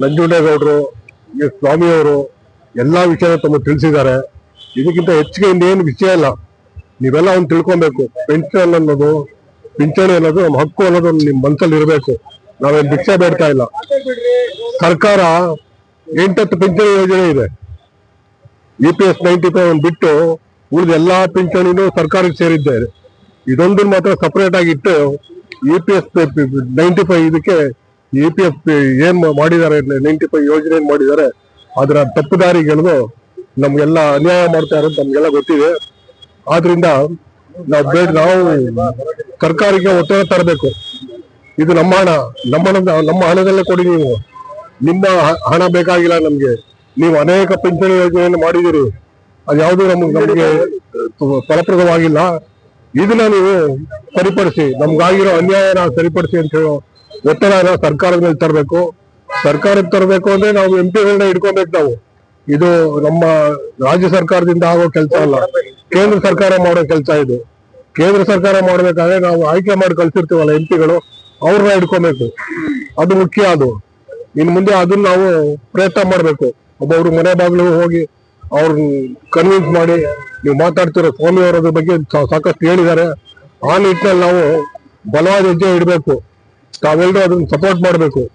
ನಂಜುಂಡೇಗೌಡರು, ಈ ಸ್ವಾಮಿಯವರು ಎಲ್ಲ ವಿಷಯ ತಮ್ಮ ತಿಳಿಸಿದ್ದಾರೆ. ಇದಕ್ಕಿಂತ ಹೆಚ್ಚಿಗೆ ಇನ್ನೇನು ವಿಷಯ ಇಲ್ಲ. ನೀವೆಲ್ಲ ಅವ್ನು ತಿಳ್ಕೊಬೇಕು. ಪೆನ್ಷನ್ ಅನ್ನೋದು, ಪಿಂಚಣಿ ಅನ್ನೋದು ನಮ್ಮ ಹಕ್ಕು ಅನ್ನೋದು ನಿಮ್ಮ ಮನಸ್ಸಲ್ಲಿ ಇರಬೇಕು. ನಾವೇನು ಭಿಕ್ಷೆ ಬೇಡ್ತಾ ಇಲ್ಲ. ಸರ್ಕಾರ ಎಂಟತ್ತು ಪಿಂಚಣಿ ಯೋಜನೆ ಇದೆ. E P S ninety five ಬಿಟ್ಟು ಉಳಿದ ಎಲ್ಲಾ ಪಿಂಚಣಿನೂ ಸರ್ಕಾರಕ್ಕೆ ಸೇರಿದ್ದೆ ಇದೊಂದನ್ನು ಮಾತ್ರ ಸಪರೇಟ್ ಆಗಿ ಇಟ್ಟು E P S ninety five ಇದಕ್ಕೆ ಇ ಪಿ ಎಫ್ ಏನ್ ಮಾಡಿದ್ದಾರೆ ನೈಂಟಿ ಫೈವ್ ಯೋಜನೆ ಏನ್ ಮಾಡಿದ್ದಾರೆ ಅದರ ತಪ್ಪುದಾರಿಗಳು ನಮ್ಗೆಲ್ಲ ಅನ್ಯಾಯ ಮಾಡ್ತಾರೆ ಅಂತ ನಮ್ಗೆಲ್ಲ ಗೊತ್ತಿದೆ. ಆದ್ರಿಂದ ನಾವು ಬೇಡ, ನಾವು ಸರ್ಕಾರಕ್ಕೆ ಒತ್ತಡ ತರಬೇಕು. ಇದು ನಮ್ಮ ಹಣ ನಮ್ಮ ಹಣ ನಮ್ಮ ಹಣದಲ್ಲೇ ಕೊಡಿ ನೀವು. ನಿಮ್ಮ ಹಣ ಬೇಕಾಗಿಲ್ಲ ನಮ್ಗೆ. ನೀವು ಅನೇಕ ಪಿಂಚಣಿ ಯೋಜನೆಯನ್ನು ಮಾಡಿದಿರಿ ಅದು ಯಾವುದು ನಮ್ಗೆ, ನಮಗೆ ಫಲಪ್ರದವಾಗಿಲ್ಲ. ಇದನ್ನ ನೀವು ಸರಿಪಡಿಸಿ, ನಮ್ಗಾಗಿರೋ ಅನ್ಯಾಯನ ಸರಿಪಡಿಸಿ ಅಂತ ಹೇಳೋ ಒತ್ತಡನ ಸರ್ಕಾರದ ಮೇಲೆ ತರಬೇಕು. ಸರ್ಕಾರಕ್ಕೆ ತರಬೇಕು ಅಂದ್ರೆ ನಾವು ಎಂ ಪಿಗಳನ್ನ ಇಟ್ಕೋಬೇಕು ನಾವು. ಇದು ನಮ್ಮ ರಾಜ್ಯ ಸರ್ಕಾರದಿಂದ ಆಗೋ ಕೆಲಸ ಅಲ್ಲ. ಕೇಂದ್ರ ಸರ್ಕಾರ ಮಾಡೋ ಕೆಲಸ ಇದು. ಕೇಂದ್ರ ಸರ್ಕಾರ ಮಾಡ್ಬೇಕಾದ್ರೆ ನಾವು ಆಯ್ಕೆ ಮಾಡಿ ಕಳ್ಸಿರ್ತೀವಲ್ಲ ಎಂ ಪಿಗಳು ಅವ್ರನ್ನ ಇಟ್ಕೋಬೇಕು ಅದು ಮುಖ್ಯ ಅದು. ಇನ್ ಮುಂದೆ ಅದನ್ನ ನಾವು ಪ್ರಯತ್ನ ಮಾಡ್ಬೇಕು. ಒಬ್ಬೊಬ್ರು ಮನೆ ಬಾಗಿಲು ಹೋಗಿ ಅವ್ರನ್ನ ಕನ್ವಿನ್ಸ್ ಮಾಡಿ ನೀವು ಮಾತಾಡ್ತಿರೋ ಸ್ವಾಮಿ ಅವರ ಬಗ್ಗೆ ಸಾಕಷ್ಟು ಹೇಳಿದ್ದಾರೆ. ಆ ನಿಟ್ಟಿನಲ್ಲಿ ನಾವು ಬಲವಾದ ಹೆಜ್ಜೆ ಇಡಬೇಕು. ತಾವೆಲ್ಲರೂ ಅದನ್ನ ಸಪೋರ್ಟ್ ಮಾಡಬೇಕು.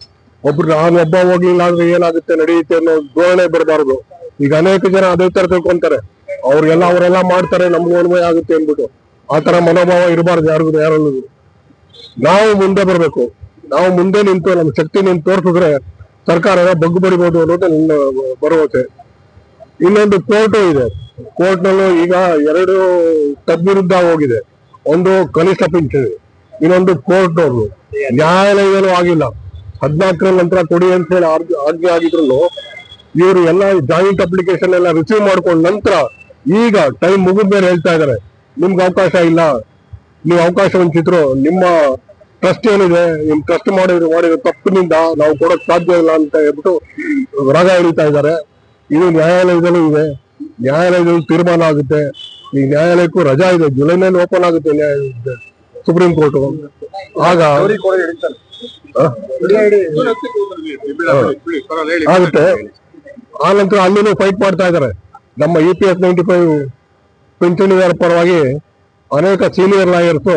ಒಬ್ರು ನಾನು ಒಬ್ಬ ಹೋಗ್ಲಿಲ್ಲ ಅಂದ್ರೆ ಏನಾಗುತ್ತೆ ನಡೆಯುತ್ತೆ ಅನ್ನೋ ಧೋರಣೆ ಬರಬಾರದು. ಈಗ ಅನೇಕ ಜನ ಅದೇ ತರ ತಿಳ್ಕೊಂತಾರೆ. ಅವ್ರಿಗೆಲ್ಲ, ಅವರೆಲ್ಲ ಮಾಡ್ತಾರೆ, ನಮ್ಗೆ ಅನ್ವಯ ಆಗುತ್ತೆ ಅಂದ್ಬಿಟ್ಟು. ಆ ತರ ಮನೋಭಾವ ಇರಬಾರ್ದು ಯಾರಿಗೂ, ಯಾರಲ್ಲೂ. ನಾವು ಮುಂದೆ ಬರಬೇಕು. ನಾವು ಮುಂದೆ ನಿಂತು, ನಮ್ಮ ಶಕ್ತಿ ನಿಂತು ತೋರಿಸಿದ್ರೆ ಸರ್ಕಾರ ಬಗ್ಗು ಬಡಿಬಹುದು ಅನ್ನೋದು ನನ್ನ ಭರವಸೆ. ಇನ್ನೊಂದು ಕೋರ್ಟು ಇದೆ. ಕೋರ್ಟ್ ನಲ್ಲೂ ಈಗ ಎರಡು ತದ್ವಿರುದ್ಧ ಹೋಗಿದೆ. ಒಂದು ಕನಿಷ್ಠ ಪಿಂಚಣಿ. ಇನ್ನೊಂದು ಕೋರ್ಟ್ ಅವರು. ಆಗಿಲ್ಲ. ಹದಿನಾಲ್ಕರ ನಂತರ ಕೊಡಿ ಅಂತ ಹೇಳಿ ಆಜ್ಞೆ ಆಗಿದ್ರು ಇವರು ಎಲ್ಲ ಜಾಯಿಂಟ್ ಅಪ್ಲಿಕೇಶನ್ ಎಲ್ಲ ರಿಸೀವ್ ಮಾಡ್ಕೊಂಡ ನಂತರ ಈಗ ಟೈಮ್ ಮುಗಿದ ಮೇಲೆ ಹೇಳ್ತಾ ಇದಾರೆ ನಿಮ್ಗೆ ಅವಕಾಶ ಇಲ್ಲ. ನೀವು ಅವಕಾಶ ಹಂಚಿದ್ರು ನಿಮ್ಮ ಟ್ರಸ್ಟ್ ಏನಿದೆ ನಿಮ್ ಟ್ರಸ್ಟ್ ಮಾಡಿದ್ರು ಮಾಡಿರೋ ತಪ್ಪಿನಿಂದ ನಾವು ಕೊಡಕ್ ಸಾಧ್ಯ ಇಲ್ಲ ಅಂತ ಹೇಳ್ಬಿಟ್ಟು ರಾಗ ಎಳಿತಾ ಇದ್ದಾರೆ ಇದು ನ್ಯಾಯಾಲಯದಲ್ಲೂ ಇದೆ. ನ್ಯಾಯಾಲಯದಲ್ಲಿ ತೀರ್ಮಾನ ಆಗುತ್ತೆ. ಈ ನ್ಯಾಯಾಲಯಕ್ಕೂ ರಜಾ ಇದೆ. ಜುಲೈನಲ್ಲಿ ಓಪನ್ ಆಗುತ್ತೆ ನ್ಯಾಯ ಸುಪ್ರೀಂ ಕೋರ್ಟ್ ಆಗ? ಆಗುತ್ತೆ. ಆ ನಂತರ ಅಲ್ಲಿನೂ ಫೈಟ್ ಮಾಡ್ತಾ ಇದ್ದಾರೆ ನಮ್ಮ U P S ninety five ಪಿಂಚಣಿದಾರ ಪರವಾಗಿ ಅನೇಕ ಸೀನಿಯರ್ ಲಾಯರ್ಸ್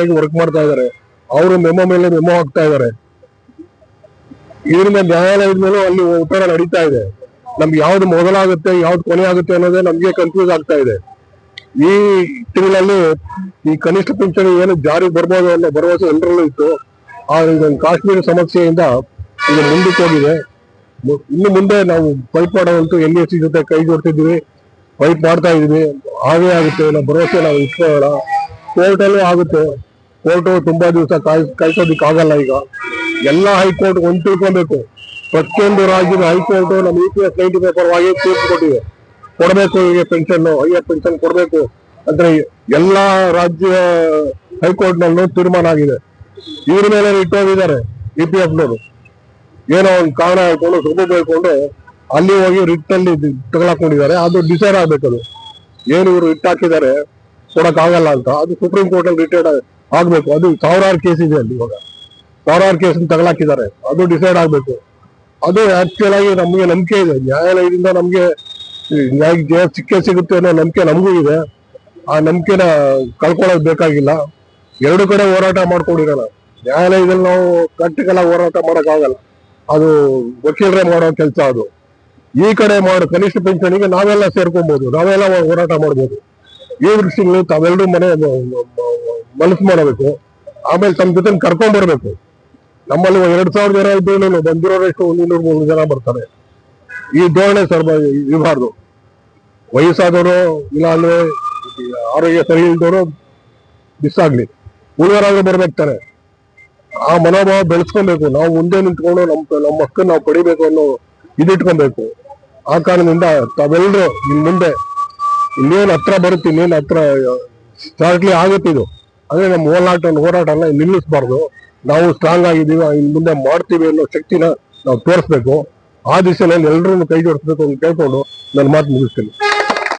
ಆಗಿ ವರ್ಕ್ ಮಾಡ್ತಾ ಇದ್ದಾರೆ ಅವರು ಮೆಮೊ ಮೇಲೆ ಮೆಮೊ ಹಾಕ್ತಾ ಇದ್ದಾರೆ ಇದರಿಂದ ನ್ಯಾಯಾಲಯದ ಮೇಲೂ ಅಲ್ಲಿ ಉತ್ತರ ನಡೀತಾ ಇದೆ. ನಮ್ಗೆ ಯಾವ್ದು ಮೊದಲಾಗುತ್ತೆ, ಯಾವ್ದು ಕೊನೆ ಆಗುತ್ತೆ ಅನ್ನೋದೇ ನಮ್ಗೆ ಕನ್ಫ್ಯೂಸ್ ಆಗ್ತಾ ಇದೆ. ಈ ತಿಂಗಳಲ್ಲಿ ಈ ಕನಿಷ್ಠ ಪಿಂಚಣಿ ಏನು ಜಾರಿಗೆ ಬರ್ಬೋದು ಅನ್ನೋ ಭರವಸೆ ಎಲ್ಲರಲ್ಲೂ ಇತ್ತು. ಆ ಇದೊಂದು ಕಾಶ್ಮೀರ ಸಮಸ್ಯೆಯಿಂದ ಇದು ಮುಂದಕ್ಕೆ ಹೋಗಿದೆ. ಇನ್ನು ಮುಂದೆ ನಾವು ಫೈಟ್ ಮಾಡೋವಂತೂ ಎನ್ ಎಸ್ ಸಿ ಜೊತೆ ಕೈ ಜೋಡ್ತಿದ್ದೀವಿ. ಫೈಟ್ ಮಾಡ್ತಾ ಇದೀವಿ ಹಾಗೇ ಆಗುತ್ತೆ ಅನ್ನೋ ಭರವಸೆ ನಾವು ಇಟ್ಕೊಳ್ಳೋಣ. ಕೋರ್ಟಲ್ಲೂ ಆಗುತ್ತೆ. ಕೋರ್ಟು ತುಂಬಾ ದಿವಸ ಕಾಯ್ ಕಾಯ್ಸೋದಿಕ್ ಆಗಲ್ಲ ಈಗ. ಎಲ್ಲಾ ಹೈಕೋರ್ಟ್ ಒಂದು ತಿಳ್ಕೊಬೇಕು. ಪ್ರತಿಯೊಂದು ರಾಜ್ಯದ ಹೈಕೋರ್ಟ್ ನಮ್ಮ ಇ ಪಿ ಎಸ್ ನೈಂಟಿ ಪರವಾಗಿ ತೀರ್ಪು ಕೊಟ್ಟಿದೆ. ಕೊಡಬೇಕು ಇವರಿಗೆ ಪೆನ್ಷನ್ ಹೈಯರ್ ಪೆನ್ಷನ್ ಕೊಡಬೇಕು ಅಂದ್ರೆ ಎಲ್ಲಾ ರಾಜ್ಯ ಹೈಕೋರ್ಟ್ ನಲ್ಲೂ ತೀರ್ಮಾನ ಆಗಿದೆ. ಇವ್ರ ಮೇಲೆ ಇಟ್ಟೋಗಿದ್ದಾರೆ ಇ ಪಿ ಎಫ್ ನವರು. ಏನೋ ಒಂದು ಕಾರಣ ಹೇಳ್ಕೊಂಡು ಸುಬ್ಬ ಹೇಳ್ಕೊಂಡು ಅಲ್ಲಿ ಹೋಗಿ ರಿಟ್ ಅಲ್ಲಿ ತಗೊಳಕೊಂಡಿದ್ದಾರೆ, ಅದು ಡಿಸೈಡ್ ಆಗ್ಬೇಕು ಅದು. ಏನು ಇವರು ರಿಟ್ ಹಾಕಿದ್ದಾರೆ ಕೊಡಕ್ ಆಗಲ್ಲ ಅಂತ. ಅದು ಸುಪ್ರೀಂ ಕೋರ್ಟ್ ಅಲ್ಲಿ ರಿಟೈರ್ಡ್ ಆಗ್ಬೇಕು. ಅದು ಸಾವಿರಾರು ಕೇಸ್ ಇದೆ ಅಲ್ಲಿ ಇವಾಗ. ಸಾವಿರಾರು ಕೇಸ್ ತಗೊಳಾಕಿದ್ದಾರೆ. ಅದು ಡಿಸೈಡ್ ಆಗ್ಬೇಕು. ಅದು ಆಕ್ಚುಲ್ ಆಗಿ ನಮ್ಗೆ ನಂಬಿಕೆ ಇದೆ. ನ್ಯಾಯಾಲಯದಿಂದ ನಮ್ಗೆ ನ್ಯಾಯ ಜಯ ಸಿಕ್ಕೇ ಸಿಗುತ್ತೆ ಅನ್ನೋ ನಂಬಿಕೆ ನಮಗೂ ಇದೆ. ಆ ನಂಬಿಕೆನ ಕಳ್ಕೊಳ್ಳೋದು ಬೇಕಾಗಿಲ್ಲ. ಎರಡು ಕಡೆ ಹೋರಾಟ ಮಾಡ್ಕೊಂಡಿರೋಣ. ನ್ಯಾಯಾಲಯದಲ್ಲಿ ನಾವು ಕಟ್ಟಿಗೆಲ್ಲ ಹೋರಾಟ ಮಾಡೋಕ್ಕಾಗಲ್ಲ. ಅದು ವಕೀಲರೇ ಮಾಡೋ ಕೆಲಸ ಅದು. ಈ ಕಡೆ ಮಾಡೋ, ಕನಿಷ್ಠ ಪಿಂಚಣಿಗೆ ನಾವೆಲ್ಲ ಸೇರ್ಕೊಬೋದು. ನಾವೆಲ್ಲ ಹೋರಾಟ ಮಾಡ್ಬೋದು. ಈ ದೃಷ್ಟಿಯಲ್ಲಿ ತಾವೆಲ್ಲರೂ ಮನೆ ಮನಸ್ಸು ಮಾಡಬೇಕು. ಆಮೇಲೆ ತಮ್ಮ ಜೊತೆ ಕರ್ಕೊಂಡ್ ಬರ್ಬೇಕು. ನಮ್ಮಲ್ಲಿ ಎರಡ್ ಸಾವಿರ ಜನ ಇದ್ದು ಒಂದು ಇನ್ನೂರು ಮೂರು ಜನ ಬರ್ತಾರೆ. ಈ ಧೋರಣೆ ಸರ್ಬ ಇರಬಾರ್ದು. ವಯಸ್ಸಾದವರು ಇಲ್ಲ ಅಂದ್ರೆ ಆರೋಗ್ಯ ಸರಿ ಇಲ್ದವರು ಮಿಸ್ ಆಗ್ಲಿ ಬರ್ಬೇಕು ಬರ್ಬೇಕಾರೆ ಆ ಮನೋಭಾವ ಬೆಳೆಸ್ಕೊಬೇಕು. ನಾವು ಮುಂದೆ ನಿಂತ್ಕೊಂಡು ನಮ್ ನಮ್ಮ ಮಕ್ಕಳು ನಾವು ಪಡಿಬೇಕು ಅನ್ನೋ ಇದಿಟ್ಕೊಬೇಕು ಆ ಕಾರಣದಿಂದ ತಾವೆಲ್ಲರೂ ಇನ್ ಮುಂದೆ ಇನ್ನೇನು ಹತ್ರ ಬರುತ್ತೆ, ಇನ್ನೇನು ಹತ್ರ ಸ್ಟಾರ್ಟ್ಲಿ ಆಗುತ್ತೆ ಇದು. ಅಂದ್ರೆ ನಮ್ಮ ಹೋರಾಟ ಹೋರಾಟನ ನಿಲ್ಲಿಸಬಾರ್ದು. ನಾವು ಸ್ಟ್ರಾಂಗ್ ಆಗಿದ್ದೀವಿ, ಇನ್ ಮುಂದೆ ಮಾಡ್ತೀವಿ ಅನ್ನೋ ಶಕ್ತಿನ ನಾವು ತೋರಿಸ್ಬೇಕು. ಆ ದಿಶೆನಲ್ಲಿ ಎಲ್ಲರೂ ಕೈ ಜೋಡಿಸ್ಬೇಕು ಅಂತ ಕೇಳ್ಕೊಂಡು ನನ್ನ ಮಾತು ಮುಗಿಸ್ತೀನಿ.